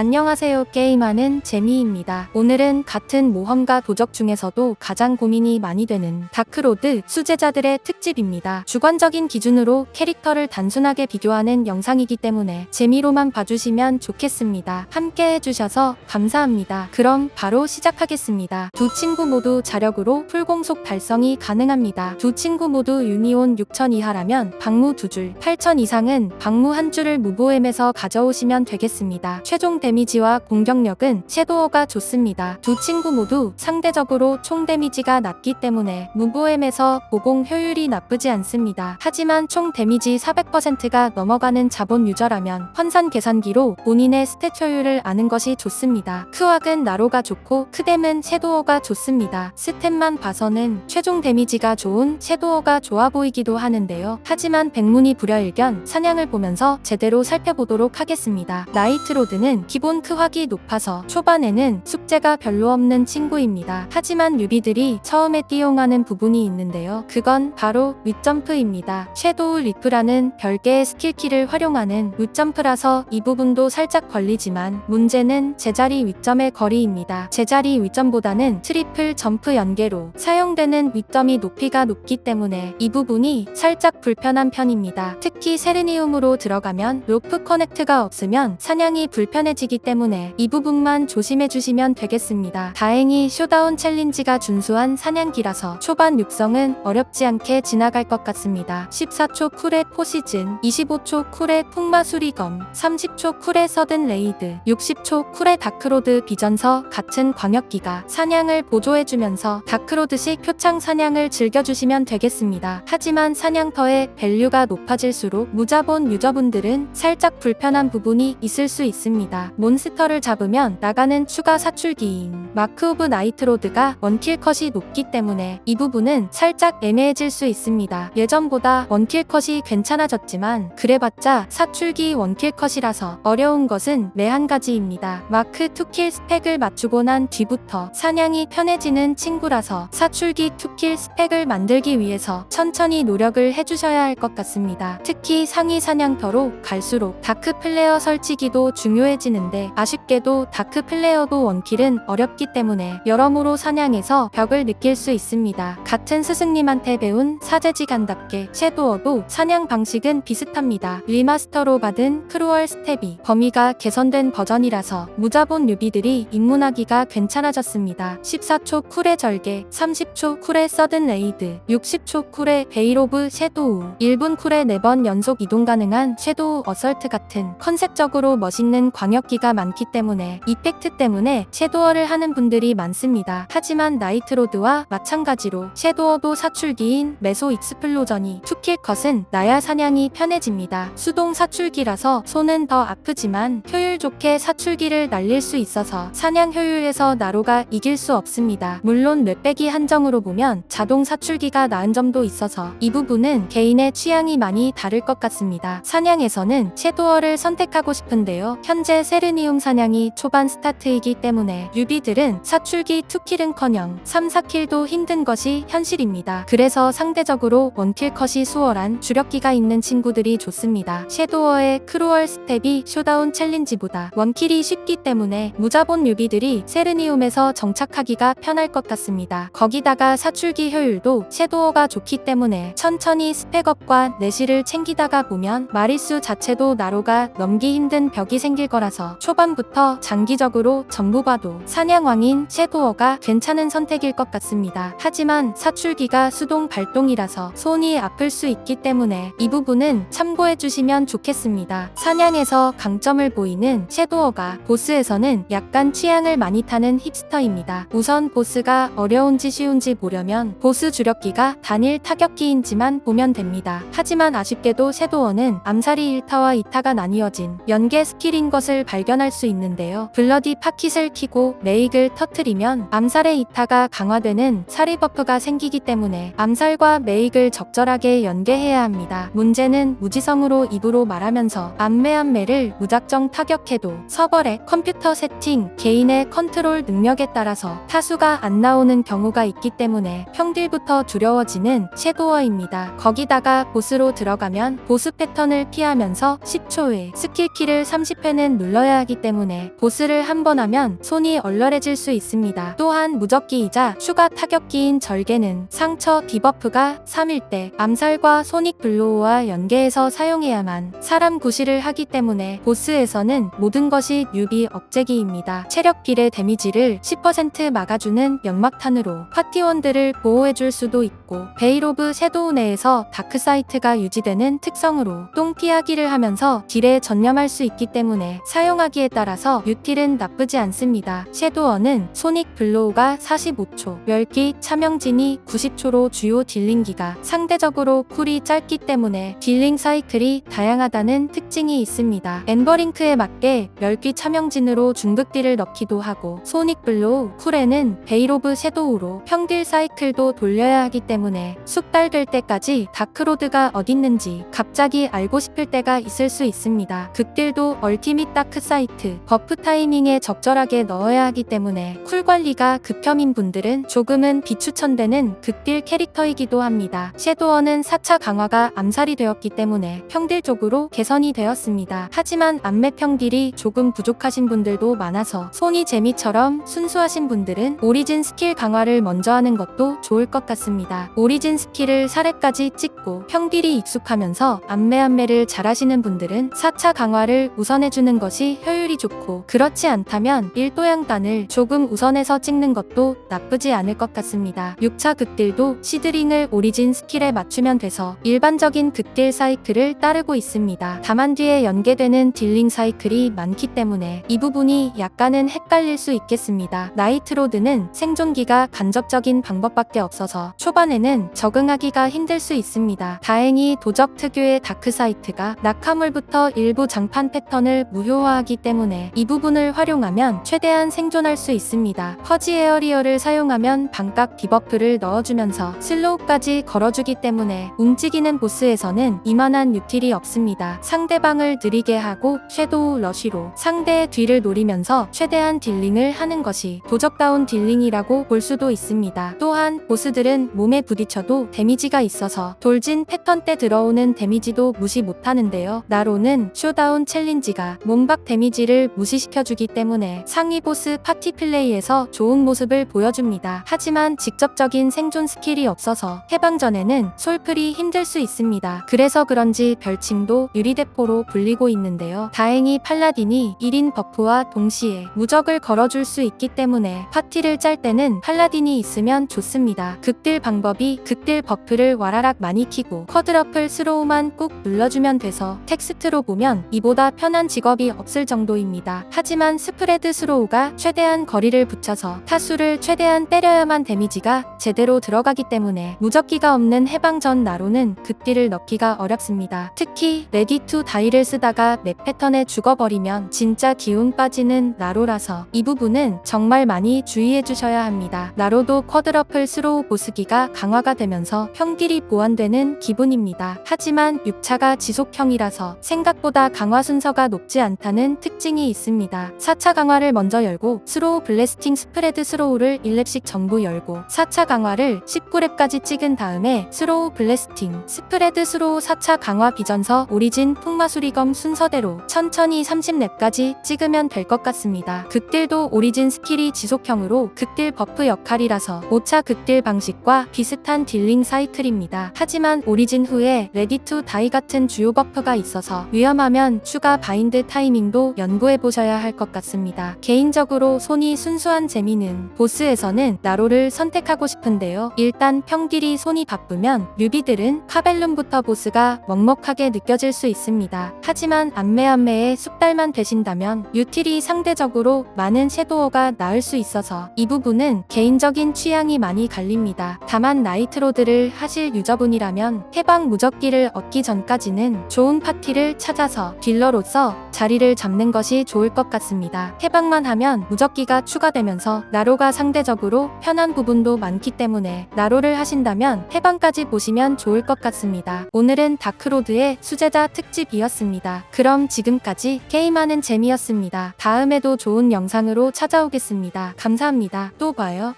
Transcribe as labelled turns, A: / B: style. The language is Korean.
A: 안녕하세요. 게임하는 재미입니다. 오늘은 같은 모험가 도적 중에서도 가장 고민이 많이 되는 다크로드 수제자들의 특집입니다. 주관적인 기준으로 캐릭터를 단순하게 비교하는 영상이기 때문에 재미로만 봐주시면 좋겠습니다. 함께 해주셔서 감사합니다. 그럼 바로 시작하겠습니다. 두 친구 모두 자력으로 풀공속 달성이 가능합니다. 두 친구 모두 유니온 6000 이하라면 방무 2줄, 8000 이상은 방무 한 줄을 무보엠에서 가져오시면 되겠습니다. 최종 데미지와 공격력은 섀도어가 좋습니다. 두 친구 모두 상대적으로 총 데미지가 낮기 때문에 무보엠에서 보공 효율이 나쁘지 않습니다. 하지만 총 데미지 400%가 넘어가는 자본 유저라면 환산 계산기로 본인의 스탯 효율을 아는 것이 좋습니다. 크왁은 나로가 좋고 크뎀은 섀도어가 좋습니다. 스탯만 봐서는 최종 데미지가 좋은 섀도어가 좋아 보이기도 하는데요. 하지만 백문이 불여일견 사냥을 보면서 제대로 살펴보도록 하겠습니다. 나이트로드는 기본 크확이 높아서 초반에는 숙제가 별로 없는 친구입니다. 하지만 유비들이 처음에 띄용하는 부분이 있는데요. 그건 바로 윗점프입니다. 섀도우 리프라는 별개의 스킬키를 활용하는 윗점프라서 이 부분도 살짝 걸리지만 문제는 제자리 윗점의 거리입니다. 제자리 윗점보다는 트리플 점프 연계로 사용되는 윗점이 높이가 높기 때문에 이 부분이 살짝 불편한 편입니다. 특히 세르니움으로 들어가면 로프 커넥트가 없으면 사냥이 불편해지 기 때문에 이 부분만 조심해 주시면 되겠습니다. 다행히 쇼다운 챌린지가 준수한 사냥기라서 초반 육성은 어렵지 않게 지나갈 것 같습니다. 14초 쿨의 포시즌, 25초 쿨의 풍마수리검, 30초 쿨의 서든 레이드, 60초 쿨의 다크로드 비전서 같은 광역기가 사냥을 보조해주면서 다크로드식 표창 사냥을 즐겨주시면 되겠습니다. 하지만 사냥터의 밸류가 높아질수록 무자본 유저분들은 살짝 불편한 부분이 있을 수 있습니다. 몬스터를 잡으면 나가는 추가 사출기인 마크 오브 나이트로드가 원킬 컷이 높기 때문에 이 부분은 살짝 애매해질 수 있습니다. 예전보다 원킬 컷이 괜찮아졌지만 그래봤자 사출기 원킬 컷이라서 어려운 것은 매한 가지입니다. 마크 2킬 스펙을 맞추고 난 뒤부터 사냥이 편해지는 친구라서 사출기 2킬 스펙을 만들기 위해서 천천히 노력을 해주셔야 할 것 같습니다. 특히 상위 사냥터로 갈수록 다크 플레어 설치기도 중요해지는 데 아쉽게도 다크 플레어도 원킬은 어렵기 때문에 여러모로 사냥에서 벽을 느낄 수 있습니다. 같은 스승님한테 배운 사제지간답게 섀도어도 사냥 방식은 비슷합니다. 리마스터로 받은 크루얼 스텝이 범위가 개선된 버전이라서 무자본 유비들이 입문하기가 괜찮아졌습니다. 14초 쿨의 절개, 30초 쿨의 서든 레이드, 60초 쿨의 베일 오브 섀도우, 1분 쿨의 4번 연속 이동 가능한 섀도우 어설트 같은 컨셉적으로 멋있는 광역 기가 많기 때문에 이펙트 때문에 섀도어를 하는 분들이 많습니다. 하지만 나이트로드와 마찬가지로 섀도어도 사출기인 메소 익스플로전이 투킬 컷은 나야 사냥이 편해집니다. 수동 사출기라서 손은 더 아프지만 효율 좋게 사출기를 날릴 수 있어서 사냥 효율에서 나로가 이길 수 없습니다. 물론 넷배기 한정으로 보면 자동 사출기가 나은 점도 있어서 이 부분은 개인의 취향이 많이 다를 것 같습니다. 사냥에서는 섀도어를 선택하고 싶은데요. 현재 세 르니움 사냥이 초반 스타트이기 때문에 유비들은 사출기 2킬은커녕 3, 4킬도 힘든 것이 현실입니다. 그래서 상대적으로 원킬 컷이 수월한 주력기가 있는 친구들이 좋습니다. 섀도어의 크루얼 스텝이 쇼다운 챌린지보다 원킬이 쉽기 때문에 무자본 유비들이 세르니움에서 정착하기가 편할 것 같습니다. 거기다가 사출기 효율도 섀도어가 좋기 때문에 천천히 스펙업과 내실을 챙기다가 보면 마리수 자체도 나로가 넘기 힘든 벽이 생길 거라서 초반부터 장기적으로 전부 봐도 사냥왕인 섀도어가 괜찮은 선택일 것 같습니다. 하지만 사출기가 수동 발동이라서 손이 아플 수 있기 때문에 이 부분은 참고해 주시면 좋겠습니다. 사냥에서 강점을 보이는 섀도어가 보스에서는 약간 취향을 많이 타는 힙스터입니다. 우선 보스가 어려운지 쉬운지 보려면 보스 주력기가 단일 타격기인지만 보면 됩니다. 하지만 아쉽게도 섀도어는 암살이 1타와 2타가 나뉘어진 연계 스킬인 것을 발 견할 수 있는데요. 블러디 파킷을 키고 메익을 터트리면 암살의 2타가 강화되는 사리 버프가 생기기 때문에 암살과 메익을 적절하게 연계해야 합니다. 문제는 무지성으로 입으로 말하면서 안매안매를 무작정 타격해도 서버렉, 컴퓨터 세팅, 개인의 컨트롤 능력에 따라서 타수가 안 나오는 경우가 있기 때문에 평딜부터 두려워지는 섀도어입니다. 거기다가 보스로 들어가면 보스 패턴을 피하면서 10초에 스킬키를 30회는 눌러야 넣어야 하기 때문에 보스를 한 번 하면 손이 얼얼해질 수 있습니다. 또한 무적기이자 추가 타격기인 절개는 상처 디버프가 3일 때 암살과 소닉 블로우와 연계해서 사용해야만 사람 구실을 하기 때문에 보스에서는 모든 것이 뉴비 억제기입니다. 체력 비례 데미지를 10% 막아주는 연막탄으로 파티원들을 보호해줄 수도 있 고 베이로브 섀도우 내에서 다크사이트가 유지되는 특성으로 똥 피하기를 하면서 딜에 전념할 수 있기 때문에 사용하기에 따라서 유틸은 나쁘지 않습니다. 섀도어는 소닉 블로우가 45초, 멸기 차명진이 90초로 주요 딜링기가 상대적으로 쿨이 짧기 때문에 딜링 사이클이 다양하다는 특징이 있습니다. 엠버링크에 맞게 멸기 차명진으로 중극딜을 넣기도 하고 소닉 블로우 쿨에는 베이로브 섀도우로 평딜 사이클도 돌려야 하기 때문에 숙달될 때까지 다크로드가 어딨는지 갑자기 알고 싶을 때가 있을 수 있습니다. 극딜도 얼티밋 다크 사이트 버프 타이밍에 적절하게 넣어야 하기 때문에 쿨 관리가 급혐인 분들은 조금은 비추천되는 극딜 캐릭터이기도 합니다. 섀도어는 4차 강화가 암살이 되었기 때문에 평딜 쪽으로 개선이 되었습니다. 하지만 안매 평딜이 조금 부족하신 분들도 많아서 손이 재미처럼 순수하신 분들은 오리진 스킬 강화를 먼저 하는 것도 좋을 것 같습니다. 오리진 스킬을 사례까지 찍고 평딜이 익숙하면서 안매 안매를 잘하시는 분들은 4차 강화를 우선해주는 것이 효율이 좋고 그렇지 않다면 1도양단을 조금 우선해서 찍는 것도 나쁘지 않을 것 같습니다. 6차 극딜도 시드링을 오리진 스킬에 맞추면 돼서 일반적인 극딜 사이클을 따르고 있습니다. 다만 뒤에 연계되는 딜링 사이클이 많기 때문에 이 부분이 약간은 헷갈릴 수 있겠습니다. 나이트로드는 생존기가 간접적인 방법밖에 없어서 초반에 는 적응하기가 힘들 수 있습니다. 다행히 도적 특유의 다크사이트가 낙하물부터 일부 장판 패턴을 무효화하기 때문에 이 부분을 활용하면 최대한 생존할 수 있습니다. 퍼지 에어리어를 사용하면 반각 디버프를 넣어주면서 슬로우까지 걸어주기 때문에 움직이는 보스에서는 이만한 유틸이 없습니다. 상대방을 느리게 하고 섀도우 러쉬로 상대의 뒤를 노리면서 최대한 딜링을 하는 것이 도적다운 딜링이라고 볼 수도 있습니다. 또한 보스들은 몸에 부딪혀도 데미지가 있어서 돌진 패턴 때 들어오는 데미지도 무시 못하는데요. 나로는 쇼다운 챌린지가 몸박 데미지를 무시시켜주기 때문에 상위 보스 파티 플레이에서 좋은 모습을 보여줍니다. 하지만 직접적인 생존 스킬이 없어서 해방 전에는 솔플이 힘들 수 있습니다. 그래서 그런지 별칭도 유리대포로 불리고 있는데요. 다행히 팔라딘이 1인 버프와 동시에 무적을 걸어줄 수 있기 때문에 파티를 짤 때는 팔라딘이 있으면 좋습니다. 극딜 방법 이 극딜 버프를 와라락 많이 키고 쿼드러플 스로우만 꾹 눌러주면 돼서 텍스트로 보면 이보다 편한 직업이 없을 정도입니다. 하지만 스프레드 스로우가 최대한 거리를 붙여서 타수를 최대한 때려야만 데미지가 제대로 들어가기 때문에 무적기가 없는 해방 전 나로는 극딜을 넣기가 어렵습니다. 특히 레디 투 다이를 쓰다가 맵 패턴에 죽어버리면 진짜 기운 빠지는 나로라서 이 부분은 정말 많이 주의해 주셔야 합니다. 나로도 쿼드러플 스로우 보스기가 강 화가 되면서 평딜이 보완되는 기분입니다. 하지만 6차가 지속형이라서 생각보다 강화 순서가 높지 않다는 특징이 있습니다. 4차 강화를 먼저 열고 스로우 블래스팅 스프레드 스로우를 1렙씩 전부 열고 4차 강화를 19렙까지 찍은 다음에 스로우 블래스팅 스프레드 스로우 4차 강화 비전서 오리진 풍마수리검 순서대로 천천히 30렙까지 찍으면 될 것 같습니다. 극딜도 오리진 스킬이 지속형으로 극딜 버프 역할이라서 5차 극딜 방식과 비슷 한 딜링 사이클입니다. 하지만 오리진 후에 레디 투 다이 같은 주요 버프가 있어서 위험하면 추가 바인드 타이밍도 연구해 보셔야 할 것 같습니다. 개인적으로 손이 순수한 재미는 보스에서는 나로를 선택하고 싶은데요. 일단 평딜이 손이 바쁘면 뮤비들은 카벨룸부터 보스가 먹먹하게 느껴질 수 있습니다. 하지만 안매안매의 숙달만 되신다면 유틸이 상대적으로 많은 섀도어가 나을 수 있어서 이 부분은 개인적인 취향이 많이 갈립니다. 다만 나이트로드를 하실 유저분이라면 해방 무적기를 얻기 전까지는 좋은 파티를 찾아서 딜러로서 자리를 잡는 것이 좋을 것 같습니다. 해방만 하면 무적기가 추가되면서 나로가 상대적으로 편한 부분도 많기 때문에 나로를 하신다면 해방까지 보시면 좋을 것 같습니다. 오늘은 다크로드의 수제자 특집이었습니다. 그럼 지금까지 게임하는 재미였습니다. 다음에도 좋은 영상으로 찾아오겠습니다. 감사합니다. 또 봐요.